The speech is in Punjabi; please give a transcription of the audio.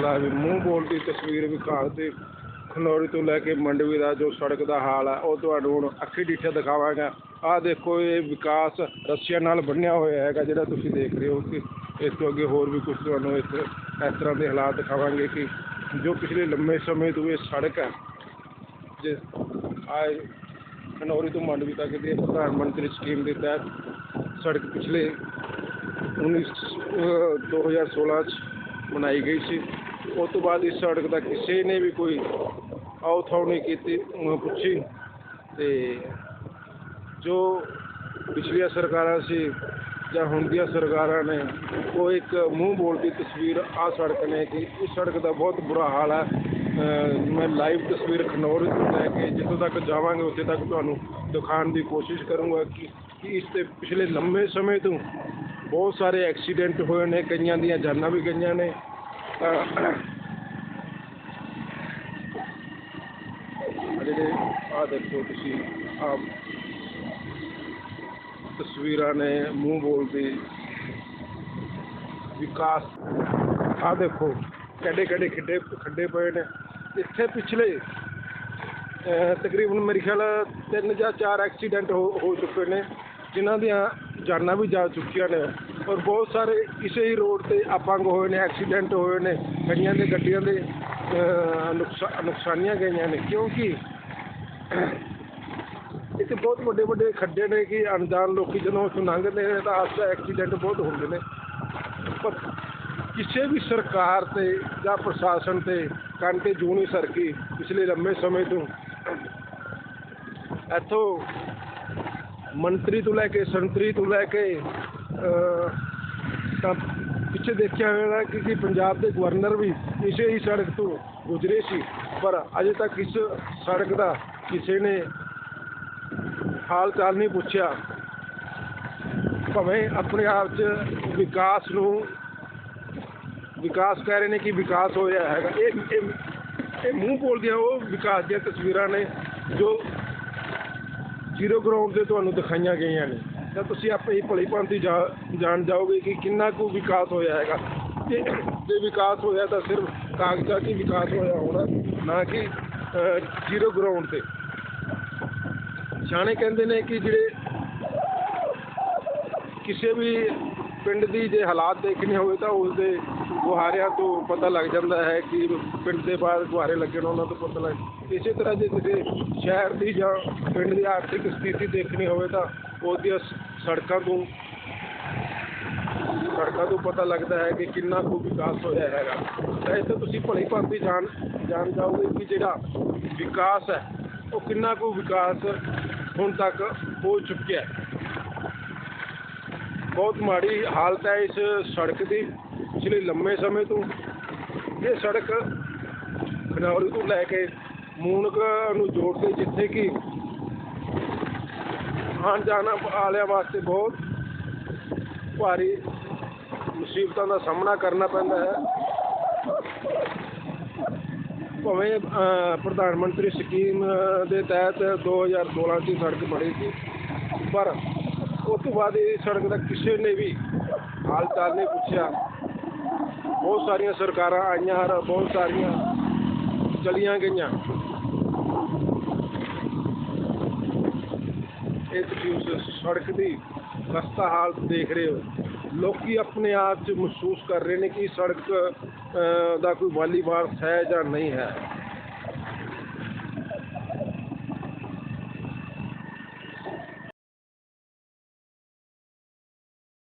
ਲੈ ਵੀ ਮੂੰਹ ਬੋਲਦੀ ਤਸਵੀਰ ਵਿਖਾਲ ਤੇ ਖਨੌਰੀ ਤੋਂ ਲੈ ਕੇ ਮੰਡਵੀ ਦਾ ਜੋ ਸੜਕ ਦਾ ਹਾਲ ਹੈ, ਉਹ ਤੁਹਾਨੂੰ ਹੁਣ ਅੱਖੀ ਡਿੱਠੇ ਦਿਖਾਵਾਂਗਾ। ਆਹ ਦੇਖੋ ਇਹ ਵਿਕਾਸ ਰਸ਼ੀਆ ਨਾਲ ਬੰਨਿਆ ਹੋਇਆ ਹੈਗਾ, ਜਿਹੜਾ ਤੁਸੀਂ ਦੇਖ ਰਹੇ ਹੋ ਕਿ ਇਸ ਤੋਂ ਅੱਗੇ ਹੋਰ ਵੀ ਕੁਝ ਤੁਹਾਨੂੰ ਇਸ ਇਸ ਤਰ੍ਹਾਂ ਦੇ ਹਾਲਾਤ ਦਿਖਾਵਾਂਗੇ ਕਿ ਜੋ ਪਿਛਲੇ ਲੰਮੇ ਸਮੇਂ ਤੋਂ ਇਹ ਸੜਕ ਹੈ ਜਿਸ ਆਏ ਖਨੌਰੀ ਤੋਂ ਮੰਡਵੀ ਤੱਕ ਦੇ ਪ੍ਰਧਾਨ ਮੰਤਰੀ ਸਕੀਮ ਦੇ ਤਹਿਤ ਸੜਕ ਪਿਛਲੇ 19 ਅਹ 2016 ਚ ਬਣਾਈ ਗਈ ਸੀ। ਉਸ ਤੋਂ ਬਾਅਦ ਇਸ ਸੜਕ ਦਾ ਕਿਸੇ ਨੇ ਵੀ ਕੋਈ ਆਉ ਥਾਉ ਨਹੀਂ ਕੀਤੀ ਪੁੱਛੀ ਤੇ ਜੋ ਪਿਛਲੀਆਂ ਸਰਕਾਰਾਂ ਸੀ ਜਾਂ ਹੁਣ ਦੀਆਂ ਸਰਕਾਰਾਂ ਨੇ, ਉਹ ਇੱਕ ਮੂੰਹ ਬੋਲਦੀ ਤਸਵੀਰ ਆ ਸੜਕ ਨੇ ਕਿ ਇਸ ਸੜਕ ਦਾ ਬਹੁਤ ਬੁਰਾ ਹਾਲ ਹੈ। ਮੈਂ ਲਾਈਵ ਤਸਵੀਰ ਖਨੌਰ ਤੋਂ ਲੈ ਕੇ ਜਿੱਥੋਂ ਤੱਕ ਜਾਵਾਂਗੇ, ਉੱਥੇ ਤੱਕ ਤੁਹਾਨੂੰ ਦਿਖਾਉਣ ਦੀ ਕੋਸ਼ਿਸ਼ ਕਰੂੰਗਾ ਕਿ ਕਿ ਇਸ ਤੇ ਪਿਛਲੇ ਲੰਮੇ ਸਮੇਂ ਤੋਂ ਬਹੁਤ ਸਾਰੇ ਐਕਸੀਡੈਂਟ ਹੋਏ ਨੇ, ਕਈਆਂ ਦੀਆਂ ਜਾਨਾਂ ਵੀ ਗਈਆਂ ਨੇ। ਜਿਹੜੇ ਆ ਦੇਖੋ ਤੁਸੀਂ ਆ ਤਸਵੀਰਾਂ ਨੇ ਮੂੰਹ ਬੋਲਦੇ ਵਿਕਾਸ। ਆ ਦੇਖੋ ਕਿਹੜੇ ਕਿਹੜੇ ਖਿੱਡੇ ਖੱਡੇ ਪਏ ਨੇ। ਇੱਥੇ ਪਿਛਲੇ ਤਕਰੀਬਨ ਮੇਰੇ ਖਿਆਲ ਤਿੰਨ ਜਾਂ ਚਾਰ ਐਕਸੀਡੈਂਟ ਹੋ ਹੋ ਚੁੱਕੇ ਨੇ, ਜਿਨ੍ਹਾਂ ਦੀਆਂ ਜਾਨਾਂ ਵੀ ਜਾ ਚੁੱਕੀਆਂ ਨੇ। ਔਰ ਬਹੁਤ ਸਾਰੇ ਇਸੇ ਹੀ ਰੋਡ ਤੇ ਅਪੰਗ ਹੋਏ ਨੇ, ਐਕਸੀਡੈਂਟ ਹੋਏ ਨੇ ਕਈਆਂ ਦੇ, ਗੱਡੀਆਂ ਦੇ ਨੁਕਸਾ- ਨੁਕਸਾਨੀਆਂ ਗਈਆਂ ਨੇ। ਕਿਉਂਕਿ ਇੱਥੇ ਬਹੁਤ ਵੱਡੇ ਵੱਡੇ ਖੱਡੇ ਨੇ ਕਿ ਅਣਜਾਣ ਲੋਕੀ ਜਦੋਂ ਉੱਥੋਂ ਲੰਘਦੇ ਨੇ ਤਾਂ ਹਾਦਸਾ, ਐਕਸੀਡੈਂਟ ਬਹੁਤ ਹੁੰਦੇ ਨੇ। ਪਰ ਕਿਸੇ ਵੀ ਸਰਕਾਰ ਤੇ ਜਾਂ ਪ੍ਰਸ਼ਾਸਨ ਤੇ ਕੰਨ ਤੇ ਨਹੀਂ ਸਰਕੀ ਪਿਛਲੇ ਲੰਮੇ ਸਮੇਂ ਤੋਂ। ਇੱਥੋਂ ਮੰਤਰੀ ਤੋਂ ਲੈ ਕੇ ਸੰਤਰੀ ਤੋਂ ਲੈ ਕੇ ਤਾਂ ਪਿੱਛੇ ਦੇਖਿਆ ਹੋਵੇਗਾ ਕਿ ਕਿ ਪੰਜਾਬ ਦੇ ਗਵਰਨਰ ਵੀ ਇਸੇ ਹੀ ਸੜਕ ਤੋਂ ਗੁਜ਼ਰੇ ਸੀ, ਪਰ ਅਜੇ ਤੱਕ ਇਸ ਸੜਕ ਦਾ ਕਿਸੇ ਨੇ ਹਾਲ ਚਾਲ ਨਹੀਂ ਪੁੱਛਿਆ। ਭਾਵੇਂ ਆਪਣੇ ਆਪ 'ਚ ਵਿਕਾਸ ਨੂੰ, ਵਿਕਾਸ ਕਹਿ ਰਹੇ ਨੇ ਕਿ ਵਿਕਾਸ ਹੋਇਆ ਹੈਗਾ। ਇਹ ਇਹ ਮੂੰਹ ਮੂੰਹ ਬੋਲਦੀਆਂ ਉਹ ਵਿਕਾਸ ਦੀਆਂ ਤਸਵੀਰਾਂ ਨੇ ਜੋ ਜ਼ੀਰੋ ਗਰਾਊਂਡ ਤੇ ਤੁਹਾਨੂੰ ਦਿਖਾਈਆਂ ਗਈਆਂ ਨੇ। ਤਾਂ ਤੁਸੀਂ ਆਪੇ ਹੀ ਭਲੀ ਭਾਂਤੀ ਜਾਣ ਜਾਓਗੇ ਕਿ ਕਿੰਨਾ ਕੁ ਵਿਕਾਸ ਹੋਇਆ ਹੈਗਾ। ਤੇ ਜੇ ਵਿਕਾਸ ਹੋਇਆ ਤਾਂ ਸਿਰਫ ਕਾਗਜ਼ਾਂ 'ਚ ਹੀ ਵਿਕਾਸ ਹੋਇਆ ਹੋਣਾ, ਨਾ ਕਿ ਜ਼ੀਰੋ ਗਰਾਊਂਡ ਤੇ। ਸਿਆਣੇ ਕਹਿੰਦੇ ਨੇ ਕਿ ਜਿਹੜੇ ਕਿਸੇ ਵੀ ਪਿੰਡ ਦੀ ਜੇ ਹਾਲਾਤ ਦੇਖਣੇ ਹੋਵੇ ਤਾਂ ਉਸ ਦੇ ਗੁਹਾਰਿਆਂ ਤੋਂ ਪਤਾ ਲੱਗ ਜਾਂਦਾ ਹੈ ਕਿ ਪਿੰਡ ਦੇ ਬਾਹਰ ਗੁਹਾਰੇ ਲੱਗੇ ਉਹਨਾਂ ਤੋਂ ਪਤਾ ਲੱਗ ਇਸੇ ਤਰ੍ਹਾਂ ਜੇ ਕਿਸੇ ਸ਼ਹਿਰ ਦੀ ਜਾਂ ਪਿੰਡ ਦੀ ਆਰਥਿਕ ਸਥਿਤੀ ਦੇਖਣੀ ਹੋਵੇ ਤਾਂ ਉਹਦੀਆਂ ਸੜਕਾਂ ਤੋਂ ਸੜਕਾਂ ਤੋਂ ਪਤਾ ਲੱਗਦਾ ਹੈ ਕਿ ਕਿੰਨਾ ਕੁ ਵਿਕਾਸ ਹੋਇਆ ਹੈਗਾ। ਤਾਂ ਇੱਥੇ ਤੁਸੀਂ ਭਲੀ ਭਾਂਤੀ ਜਾਣ ਜਾਣ ਜਾਓਗੇ ਕਿ ਜਿਹੜਾ ਵਿਕਾਸ ਹੈ, ਉਹ ਕਿੰਨਾ ਕੁ ਵਿਕਾਸ ਹੁਣ ਤੱਕ ਹੋ ਚੁੱਕਿਆ ਹੈ। ਬਹੁਤ ਮਾੜੀ ਹਾਲਤ ਹੈ ਇਸ ਸੜਕ ਦੀ। ਪਿਛਲੇ ਲੰਮੇ ਸਮੇਂ ਤੋਂ ਇਹ ਸੜਕ ਖਨੌਰੀ ਤੋਂ ਲੈ ਕੇ ਮੂਨਕ ਨੂੰ ਜੋੜਦੇ ਜਿੱਥੇ ਕਿ ਆਉਣ ਜਾਣ ਵਾਲਿਆਂ ਵਾਸਤੇ ਬਹੁਤ ਭਾਰੀ ਮੁਸੀਬਤਾਂ ਦਾ ਸਾਹਮਣਾ ਕਰਨਾ ਪੈਂਦਾ ਹੈ। ਭਾਵੇਂ ਪ੍ਰਧਾਨ ਮੰਤਰੀ ਸਕੀਮ ਦੇ ਤਹਿਤ 2016 ਦੀ ਸੜਕ ਬਣੀ ਸੀ, ਪਰ ਉਸ ਤੋਂ ਬਾਅਦ ਇਹ ਸੜਕ ਦਾ ਕਿਸੇ ਨੇ ਵੀ ਹਾਲ ਚਾਲ ਨਹੀਂ ਪੁੱਛਿਆ। ਬਹੁਤ ਸਾਰੀਆਂ ਸਰਕਾਰਾਂ ਆਈਆਂ ਔਰ ਬਹੁਤ ਸਾਰੀਆਂ ਚਲੀਆਂ ਗਈਆਂ। ਇਹ ਤੁਸੀਂ ਸੜਕ ਦੀ ਖਸਤਾ ਹਾਲਤ ਦੇਖ ਰਹੇ ਹੋ। ਲੋਕੀ ਆਪਣੇ ਆਪ 'ਚ ਮਹਿਸੂਸ ਕਰ ਰਹੇ ਨੇ ਕਿ ਸੜਕ ਅਹ, ਦਾ ਕੋਈ ਵਾਲੀ ਵਾਰਸ ਹੈ ਜਾਂ ਨਹੀਂ ਹੈ।